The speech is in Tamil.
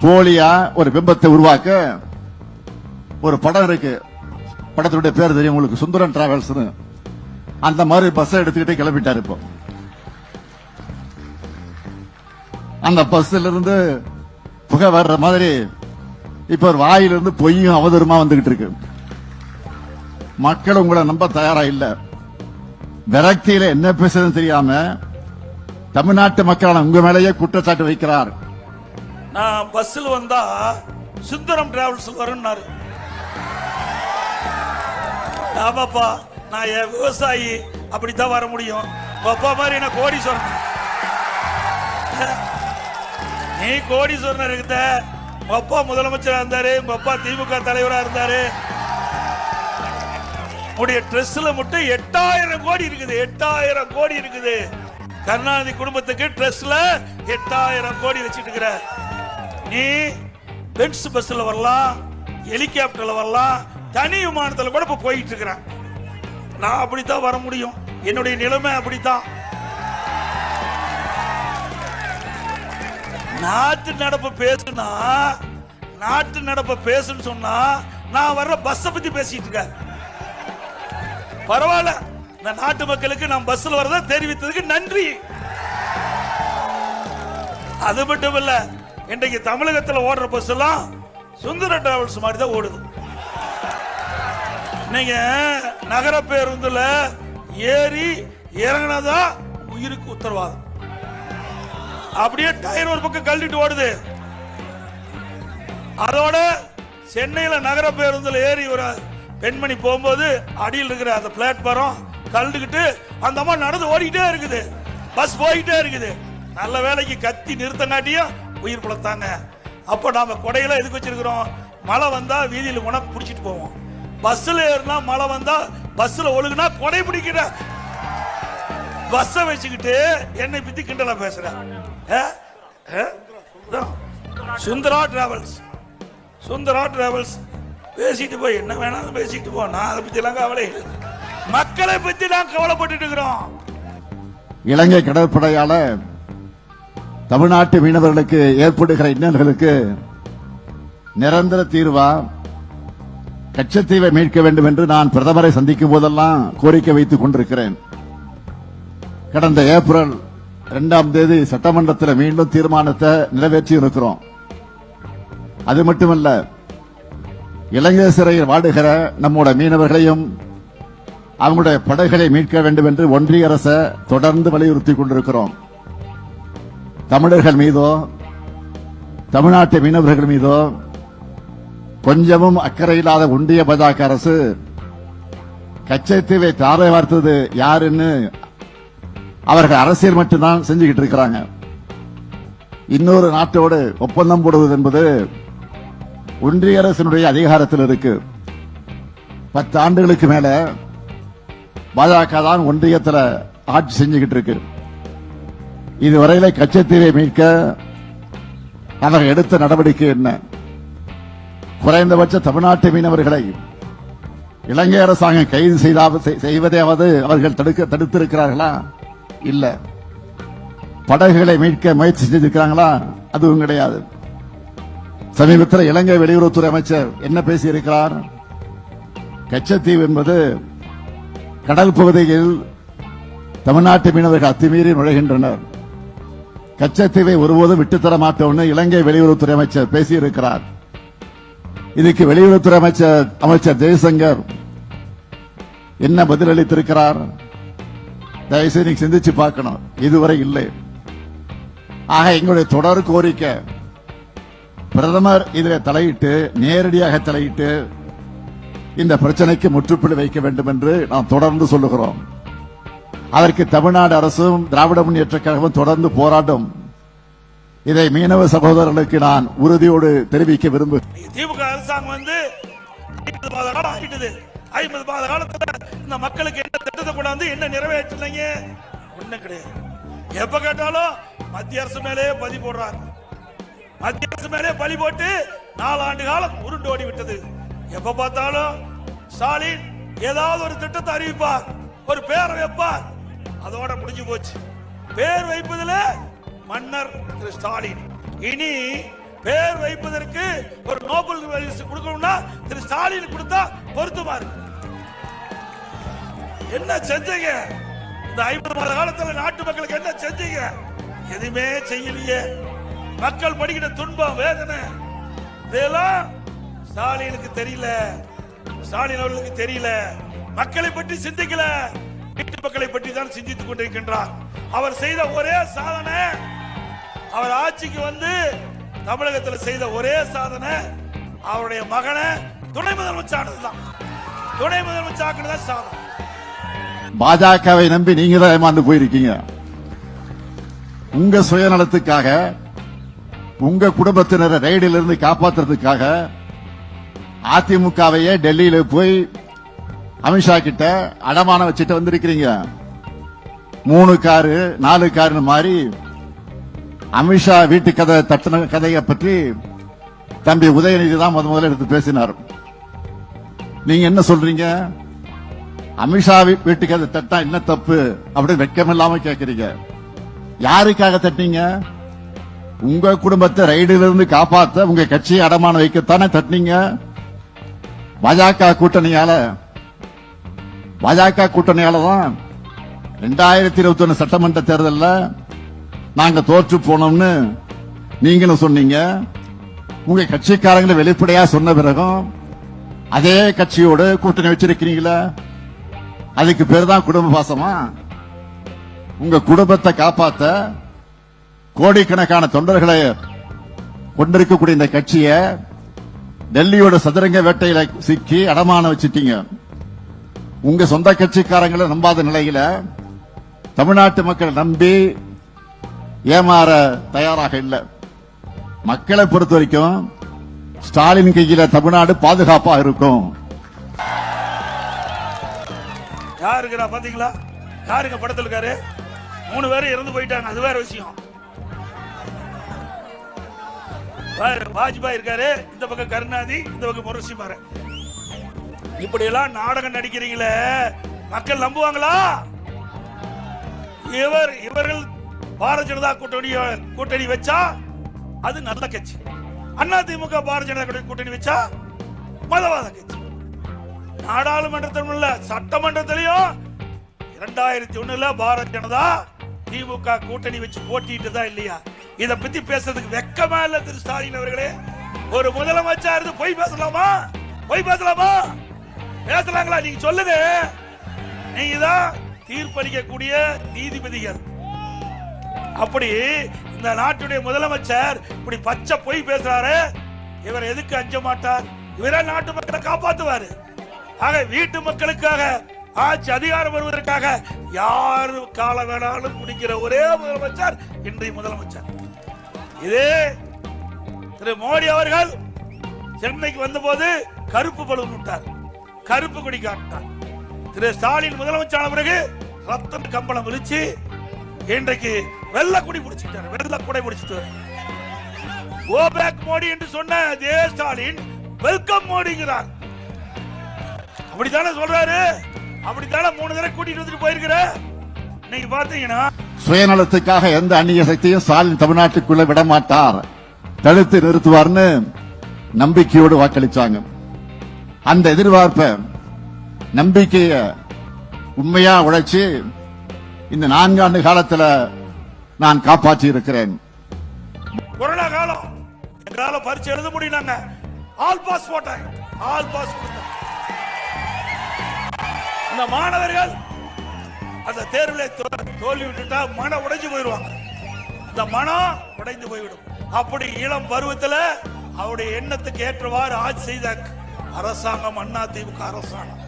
போலியா ஒரு பிம்பத்தை உருவாக்க ஒரு படம் இருக்கு. படத்தினுடைய பேர் தெரியும் உங்களுக்கு. சுந்தரன் டிராவல்ஸ் அந்த மாதிரி பஸ் எடுத்துக்கிட்டே கிளம்பிட்டாரு இப்போ. அந்த பஸ்ல இருந்து புகை வர்ற மாதிரி இப்ப ஒரு வாயிலிருந்து பொய்யும் அவதூறுமா வந்துகிட்டு இருக்கு. மக்கள் உங்களை நம்ப தயாரா இல்ல. விரக்தியில என்ன பேசுறதுன்னு தெரியாம தமிழ்நாட்டு மக்களான உங்க மேலேயே குற்றச்சாட்டு வைக்கிறார். நான் பஸ்ஸில் வந்தா சுந்தரம் டிராவல்ஸ் வரும்னாரு. ஆமாப்பா நான் என் விவசாயி அப்படித்தான் வர முடியும். அப்பா மாதிரி என்ன கோடீஸ்வரன் நீ கோடீஸ்வரன் இருக்க உங்க அப்பா முதலமைச்சரா இருந்தாரு உங்க அப்பா திமுக தலைவரா இருந்தாரு. உடைய ட்ரெஸ்ல மட்டும் எட்டாயிரம் கோடி இருக்குது எட்டாயிரம் கோடி இருக்குது. கருணாநிதி குடும்பத்துக்கு ட்ரெஸ்ல எட்டாயிரம் கோடி வச்சிட்டு இருக்கிற நீ பென்ஸ் பஸ்ல வரலாம் ஹெலிகாப்டர்ல வரலாம் தனி விமானத்துல கூட இப்ப போயிட்டு இருக்கிறேன். நான் அப்படித்தான் வர முடியும். என்னுடைய நிலைமை அப்படித்தான். நாட்டு நடப்பு பேசுனா நாட்டு நடப்பு பேசுன்னு சொன்னா நான் வர்ற பஸ்ஸை பத்தி பேசிட்டு இருக்கேன். பரவாயில்ல. இந்த நாட்டு மக்களுக்கு நான் பஸ்ல வரத தெரிவித்ததுக்கு நன்றி. அது மட்டும் இல்லை இன்றைக்கு தமிழகத்தில் ஓடுற பஸ் எல்லாம் சுந்தர டிராவல்ஸ் மாதிரி தான் ஓடுது. நீங்க நகர பேருந்துல ஏறி இறங்கினதா உயிருக்கு உத்தரவாதம். அப்படியே டயர் ஒரு பக்கம் கழட்டிட்டு ஓடுது. அதோட சென்னையில நகர பேருந்துல ஏறி ஒரு பெண்மணி போகும்போது அடியில் இருக்கிற அந்த பிளாட்பாரம் கழுந்துக்கிட்டு அந்த அம்மா நடந்து ஓடிக்கிட்டே இருக்குது. பஸ் போயிட்டே இருக்குது. நல்ல வேலைக்கு கத்தி நிறுத்தங்காட்டியும் உயிர் பிழைத்தாங்க அப்போ நாம் கொடையெல்லாம் எதுக்கு வச்சிருக்கிறோம்? மழை வந்தால் வீதியில் உனக்கு பிடிச்சிட்டு போவோம். பஸ்ஸில் ஏறினா மழை வந்தால் பஸ்ஸில் ஒழுகுனா கொடை பிடிக்கிற. பஸ்ஸை வச்சுக்கிட்டு என்னை பற்றி கிண்டலாக பேசுகிறேன் ஆ? சுந்தரா டிராவல்ஸ். சுந்தரா டிராவல்ஸ். பேசிட்டு போய் என்ன வேணாலும் பேசிட்டு போ. நான் அதை பற்றிலாம் கவலை இல்லை. மக்களை பற்றி நான் கவலைப்பட்டுட்டு இருக்கிறோம். இலங்கை கடற்படையால தமிழ்நாட்டு மீனவர்களுக்கு ஏற்படுகிற இன்னல்களுக்கு நிரந்தர தீர்வா? கச்சத்தீவை மீட்க வேண்டும் என்று நான் பிரதமரை சந்திக்கும் போதெல்லாம் கோரிக்கை வைத்துக் கொண்டிருக்கிறேன். கடந்த ஏப்ரல் இரண்டாம் தேதி சட்டமன்றத்தில் மீண்டும் தீர்மானத்தை நிறைவேற்றி இருக்கிறோம் அது மட்டுமல்ல இலங்கை சிறையில் வாடுகிற நம்முடைய மீனவர்களையும் அவங்களுடைய படகுகளை மீட்க வேண்டும் என்று ஒன்றிய அரசை தொடர்ந்து வலியுறுத்தி கொண்டிருக்கிறோம். தமிழர்கள் மீதோ தமிழ்நாட்டு மீனவர்கள் மீதோ கொஞ்சமும் அக்கறை இல்லாத ஒன்றிய பாஜக அரசு கச்சத்தீவை தாரை வார்த்தது யாருன்னு அவர்கள் அரசியல் மட்டும்தான் செஞ்சுக்கிட்டு இருக்கிறாங்க. இன்னொரு நாட்டோடு ஒப்பந்தம் போடுவது என்பது ஒன்றிய அரசினுடைய அதிகாரத்தில் இருக்கு. பத்து ஆண்டுகளுக்கு மேல பாஜக தான் ஒன்றியத்தில் ஆட்சி செஞ்சுக்கிட்டு இருக்கு. இதுவரையில கச்சத்தீவை மீட்க அவர்கள் எடுத்த நடவடிக்கை என்ன? குறைந்தபட்ச தமிழ்நாட்டு மீனவர்களை இலங்கை அரசாங்கம் கைது செய்தாவது செய்வதையாவது அவர்கள் தடுக்க தடுத்திருக்கிறார்களா? இல்ல. படகுகளை மீட்க முயற்சி செஞ்சிருக்கிறாங்களா? அதுவும் கிடையாது. சமீபத்தில் இலங்கை வெளியுறவுத்துறை அமைச்சர் என்ன பேசியிருக்கிறார்? கச்சத்தீவு என்பது கடல் பகுதியில் தமிழ்நாட்டு மீனவர்கள் அத்துமீறி நுழைகின்றனர். கச்சத்தீவை ஒருபோதும் விட்டுத்தர மாட்டோம்னு இலங்கை வெளியுறவுத்துறை அமைச்சர் பேசியிருக்கிறார். இதுக்கு வெளியுறவுத்துறை அமைச்சர் அமைச்சர் ஜெய்சங்கர் என்ன பதிலளித்திருக்கிறார்? தயவுசெய்து நீங்க சிந்திச்சு பார்க்கணும். இதுவரை இல்லை. ஆக எங்களுடைய தொடர் கோரிக்கை பிரதமர் இதில் தலையிட்டு நேரடியாக தலையிட்டு இந்த பிரச்சனைக்கு முற்றுப்புள்ளி வைக்க வேண்டும் என்று நாம் தொடர்ந்து சொல்லுகிறோம். அதற்கு தமிழ்நாடு அரசும் திராவிட முன்னேற்ற கழகமும் தொடர்ந்து போராட்டம். இதை மீனவ சகோதரர்களுக்கு நான் உறுதியோடு தெரிவிக்க விரும்புகிறேன். திமுக அரசாங்கம் வந்து ஐம்பது மாத காலம் ஆகிட்டது. ஐம்பது மாத காலத்துல இந்த மக்களுக்கு என்ன திட்டத்தை கொண்டாந்து என்ன நிறைவேற்றலைங்க ஒண்ணும் கிடையாது. எப்ப கேட்டாலும் மத்திய அரசு மேலேயே பதி போடுறாங்க. மத்திய அரசு மேலே பலி போட்டு நாலு ஆண்டு காலம் உருண்டு ஓடி விட்டது. எப்ப பார்த்தாலும் ஸ்டாலின் ஏதாவது ஒரு திட்டத்தை அறிவிப்பார் ஒரு பேரை வைப்பார். அதோட முடிஞ்சு போச்சு. பேர் வைப்பதில் மன்னர் திரு ஸ்டாலின். இனி பேர் வைப்பதற்கு ஒரு நோபல் பரிசு கொடுக்கணும்னா திரு ஸ்டாலின் கொடுத்தா பொருத்தமா இருக்கு. என்ன செஞ்சீங்க? இந்த ஐம்பது மாத காலத்துல நாட்டு மக்களுக்கு என்ன செஞ்சீங்க? எதுவுமே செய்யலையே. மக்கள் படிக்கிற துன்பம் வேதனை இதெல்லாம் ஸ்டாலினுக்கு தெரியல. ஸ்டாலின் அவர்களுக்கு தெரியல. மக்களை பற்றி சிந்திக்கல. வீட்டு மக்களை பற்றி தான் சிந்தித்துக் கொண்டிருக்கின்றார். அவர் செய்த ஒரே சாதனை அவர் ஆட்சிக்கு வந்து தமிழகத்தில் செய்த ஒரே சாதனை அவருடைய மகனை துணை முதலமைச்சானதுதான் துணை முதலமைச்சாக்குனதான் சாதனை. பாஜகவை நம்பி நீங்க தான் ஏமாந்து போயிருக்கீங்க. உங்க சுயநலத்துக்காக உங்க குடும்பத்தினரை ரைடிலிருந்து காப்பாத்துறதுக்காக அதிமுகவையே டெல்லியில போய் அமித்ஷா கிட்ட அடமானம் வச்சுட்டு வந்திருக்கிறீங்க. மூணு காரு நாலு காருன்னு மாறி அமித்ஷா வீட்டு கதை தட்டின கதையை பற்றி தம்பி உதயநிதி தான் முத முதல்ல எடுத்து பேசினார். நீங்க என்ன சொல்றீங்க? அமித்ஷா வீட்டு கதை தட்டா என்ன தப்பு அப்படின்னு வெக்கமில்லாம கேட்கறீங்க யாருக்காக தட்டினீங்க? உங்க குடும்பத்தை ரைடுல இருந்து காப்பாத்த உங்க கட்சியை அடமானம் வைக்கத்தானே தட்டினீங்க. பாஜக கூட்டணியால பாஜக கூட்டணியால தான் ரெண்டாயிரத்தி இருபத்தி ஒன்னு சட்டமன்ற தேர்தலில் நாங்க தோற்று போனோம்னு நீங்களும் சொன்னீங்க. உங்க கட்சிக்காரங்களை வெளிப்படையா சொன்ன பிறகும் அதே கட்சியோடு கூட்டணி வச்சிருக்கிறீங்களா அதுக்கு பேர் தான் குடும்ப பாசமா? உங்க குடும்பத்தை காப்பாத்த கோடிக்கணக்கான தொண்டர்களை கொண்டிருக்கக்கூடிய இந்த கட்சியை டெல்லியோட சதுரங்க வேட்டையில சிக்கி அடமான வச்சிட்டீங்க. உங்க சொந்த கட்சிக்காரங்களை நம்பாத நிலையில தமிழ்நாட்டு மக்கள் நம்பி ஏமாற தயாராக இல்லை. மக்களை பொறுத்த வரைக்கும் ஸ்டாலின் கையில தமிழ்நாடு பாதுகாப்பா இருக்கும். யார் இருக்கிறா பாத்தீங்களா? யாருங்க படத்தில் இருக்காரு? மூணு பேரும் இறந்து போயிட்டாங்க. அது வேற விஷயம். வாஜ்பாய் இருக்காரு. இந்த பக்கம் கருணாதி இந்த பக்கம் முரசிமார இப்படி எல்லாம் நாடகம் நடிக்கிறீங்களே மக்கள் நம்புவாங்களா? இவர் இவர்கள் பாரதிய ஜனதா கூட்டணி கூட்டணி வச்சா அது நல்ல கட்சி. அண்ணா திமுக பாரதிய ஜனதா கூட்டணி- கூட்டணி வச்சா மதவாத கட்சி. நாடாளுமன்றத்திலும் இல்ல சட்டமன்றத்திலையும் இரண்டாயிரத்தி ஒண்ணுல பாரத் ஜனதா திமுக கூட்டணி வச்சு போட்டிட்டு தான் இல்லையா? இத பத்தி பேசுறதுக்கு வெக்கமா இல்ல திரு ஸ்டாலின் அவர்களே. ஒரு முதலமைச்சா இருந்து பொய் பேசலாமா? பொய் பேசலாமா? பேசலாங்களா நீங்க சொல்லுங்க. நீங்க தான் தீர்ப்பளிக்கக்கூடிய நீதிபதிகள். அப்படி இந்த நாட்டுடைய முதலமைச்சர் இப்படி பச்சை பொய் பேசுறாரு. இவர் எதுக்கு அஞ்ச மாட்டார்? இவரே நாட்டு மக்களை காப்பாத்துவாரு. ஆக வீட்டு மக்களுக்காக ஆட்சி அதிகாரம் வருவதற்காக யார் காலம் வேணாலும் குடிக்கிற ஒரே முதலமைச்சர் இன்றைய முதலமைச்சர். இதே திரு மோடி அவர்கள் சென்னைக்கு வந்தபோது கருப்பு பலூன் விட்டார் கருப்பு கொடி காட்டினார் திரு ஸ்டாலின் முதலமைச்சரான பிறகு ரத்தம் கம்பளம் விரிச்சு இன்றைக்கு வெள்ளக்குடி குடி பிடிச்சிட்டாரு. வெள்ள குடை பிடிச்சிட்டு கோ பேக் மோடி என்று சொன்ன அதே ஸ்டாலின் வெல்கம் மோடிங்கிறார். அப்படித்தானே சொல்றாரு? அப்படித்தானே மூணு தடவை கூட்டிட்டு வந்துட்டு போயிருக்கிற? நீங்க பாத்தீங்கன்னா சுயநலத்துக்காக எந்த அந்நிய சக்தியும் ஸ்டாலின் தமிழ்நாட்டுக்குள்ள விட மாட்டார். தடுத்து நிறுத்துவார்னு நம்பிக்கையோடு வாக்களிச்சாங்க. அந்த எதிர்பார்ப்பை நம்பிக்கைய உண்மையா உழைச்சி இந்த நான்காண்டு காலத்துல நான் காப்பாற்றி இருக்கிறேன். கொரோனா காலம். எங்களால பரிச்சை எழுத முடியும் ஆல் பாஸ் போட்டேன். ஆல் பாஸ் அந்த மாணவர்கள் அந்த தேர்வில் தோல்வி விட்டுட்டா மனம் உடைஞ்சு போயிடுவாங்க. அந்த மனம் உடைந்து போய்விடும். அப்படி இளம் பருவத்துல அவருடைய எண்ணத்துக்கு ஏற்றவாறு ஆட்சி செய்த அரசாங்கம் அண்ணா திமுக அரசாங்கம்.